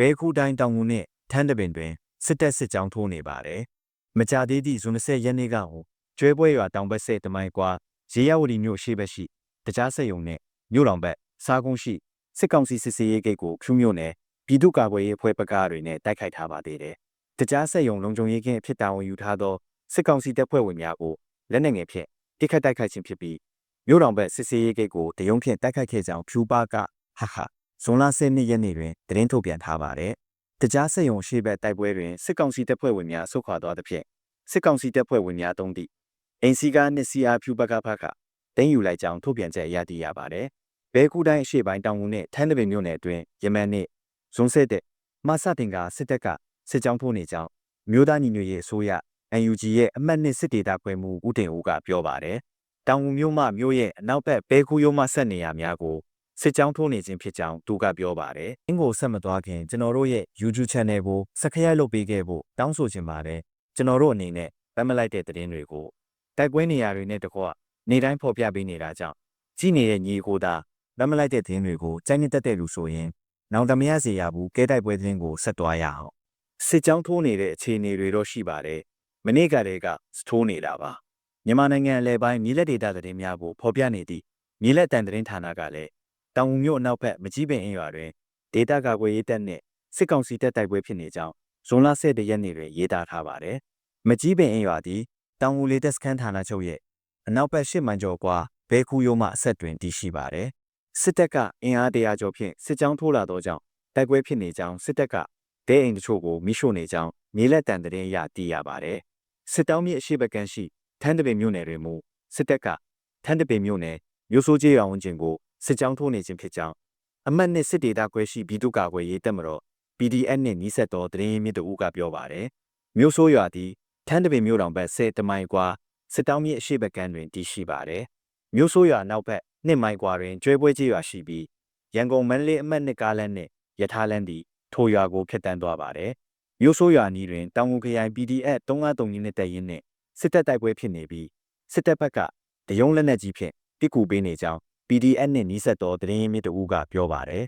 ဘဲခုတိုင်းတောင်ငူနဲ့ထန်းတပင်တွင်စစ်တပ်စစ်ကြောင်းထိုးနေပါတယ်။မကြသေးသည့်ဇွန်20ရက်နေ့ကဟိုကျွဲပွဲရွာတောင်ဘက်ဆက်တမိုင်ကွာရေရဝတီမြို့ရှေ့ဘက်ရှိတကြားဆက်ယုံနဲ့မြို့တော်ဘက်စားကုန်းရှိစစ်ကောင်စီစစ်စေးရေးဂိတ်ကိုဖြူမြို့နယ်ပြည်သူ့ကာကွယ်ရေးအဖွဲ့ပကတွေနဲ့တိုက်ခိုက်ထားပါသေးတယ်။တကြားဆက်ယုံလုံခြုံရေးကင်းအဖြစ်တာဝန်ယူထားသောစစ်ကောင်စီတပ်ဖွဲ့ဝင်များကိုလက်နက်ငယ်ဖြင့်တိုက်ခိုက်တိုက်ခိုက်ခြင်းဖြစ်ပြီးမြို့တော်ဘက်စစ်စေးရေးဂိတ်ကိုတရုံးဖြင့်တိုက်ခိုက်ခဲ့ကြောင်းဖြူပါကဟာဟာ ဇွန်လ10ရက်နေ့တွင်သတင်းထုတ်ပြန်ထားပါတယ်။တကြားဆက်ယုံရှေ့ဘက်တိုက်ပွဲတွင်စစ်ကောင်စီတပ်ဖွဲ့ဝင်များဆုတ်ခွာသွားသဖြင့်စစ်ကောင်စီတပ်ဖွဲ့ဝင်များတုံးသည့်အင်စီကားနှင့်စီအာဖြူဘကဖကတင်းယူလိုက်ကြောင်းထုတ်ပြန်ချက်ရတည်ရပါတယ်။ဘဲကူတိုင်းအရှေ့ပိုင်းတောင်ငူနှင့်ထန်းတပင်မြို့နယ်အတွင်းယမန်နှင့်ဇွန်ဆက်တဲ့မဆတင်ကစစ်တပ်ကစစ်ကြောင်းထိုးနေကြောင်းမြို့သားညီညွတ်ရေးအစိုးရ UNG ရဲ့အမှတ်နှစ်စစ်ဒေတာခွဲမှုဦးတင်ဦးကပြောပါတယ်။တောင်ငူမြို့မှမြို့ရဲ့အနောက်ဘက်ဘဲကူရုံးမှဆက်နေရများကို စစ်ကြောင်းထိုးနေခြင်းဖြစ်ကြောင်းသူကပြောပါတယ်။အင်းကိုဆက်မသွားခင်ကျွန်တော်တို့ရဲ့ YouTube Channel ကို Subscribe လုပ်ပေးခဲ့ဖို့တောင်းဆိုချင်ပါတယ်။ကျွန်တော်တို့အနေနဲ့ဗတ်မလိုက်တဲ့သတင်းတွေကိုတိုက်ပွဲနေရာတွေနဲ့တကွနေတိုင်းဖော်ပြပေးနေတာကြောင့်ကြည်နေတဲ့ညီကိုသာဗတ်မလိုက်တဲ့သတင်းတွေကိုကြိုက်နေတတ်တဲ့လူဆိုရင်နောင်တမရစေရဘူးကဲတိုက်ပွဲသတင်းကိုဆက်သွားရအောင်။စစ်ကြောင်းထိုးနေတဲ့အခြေအနေတွေတော့ရှိပါတယ်။မနေ့ကတည်းကစထိုးနေတာပါ။မြန်မာနိုင်ငံအလဲပိုင်းမြေလက်ဒေတာသတင်းများကိုဖော်ပြနေသည့်မြေလက်တန်သတင်းဌာနကလည်း တောင်ငူမြို့အနောက်ဘက်မကြီးပင်အင်းရွာတွင်ဒေတာကာကွယ်ရေးတပ်နှင့်စစ်ကောင်စီတပ်တိုက်ပွဲဖြစ်နေကြောင်းဇွန်လ17ရက်နေ့တွင်ရေးသားထားပါတယ်။မကြီးပင်အင်းရွာသည်တောင်ငူလေတပ်စခန်းဌာနချုပ်ရဲ့အနောက်ဘက်10မိုင်ကျော်ကွာဘဲခူးရုံးမှအဆက်တွင်တည်ရှိပါတယ်။စစ်တပ်ကအင်အားတရာကျော်ဖြင့်စစ်ကြောင်းထိုးလာသောကြောင့်တိုက်ပွဲဖြစ်နေကြောင်းစစ်တပ်ကဒဲအိမ်တချို့ကိုမိရှို့နေကြောင်းမြေလက်တန်သတင်းအရသိရပါတယ်။စစ်တောင်းမြစ်အရှိဘကန်ရှိထန်းတပင်မြို့နယ်တွင်မူစစ်တပ်ကထန်းတပင်မြို့နယ်မြို့ဆိုးကျေးရွာဝန်းကျင်ကို စစ်ကြောင်းထိုးနေခြင်းဖြစ်ကြောင်းအမတ်နှစ်စစ်ဒေတာခွဲရှိပြည်သူ့ကာကွယ်ရေးတပ်မတော် PDF နှင့်နီးစပ်သောသတင်းရင်းမြစ်တို့ကပြောပါတယ်။မြို့ဆိုးရွာသည်ထန်းတပင်မြို့တော်ဘက်10တမိုင်ကွာစစ်တောင်းမြစ်အရှိဘက်ကန်တွင်တည်ရှိပါတယ်။မြို့ဆိုးရွာနောက်ဘက်2မိုင်ကွာတွင်ကျွဲပွဲကျေးရွာရှိပြီးရန်ကုန်မန္တလေးအမှတ်2ကားလမ်းနှင့်ရထားလမ်းသည်ထိုရွာကိုဖျက်ဆီးသွားပါတယ်။မြို့ဆိုးရွာနီးတွင်တောင်ငူခရိုင် PDF 353ရင်းနဲ့တပ်ရင်းနှင့်စစ်တပ်တိုက်ပွဲဖြစ်နေပြီးစစ်တပ်ဘက်ကတယုံလက်နက်ကြီးဖြင့်ပစ်ကူပေးနေကြောင်း PDF နဲ့နီးစပ်သောသတင်းရင်းမြစ်တို့ကပြောပါတယ်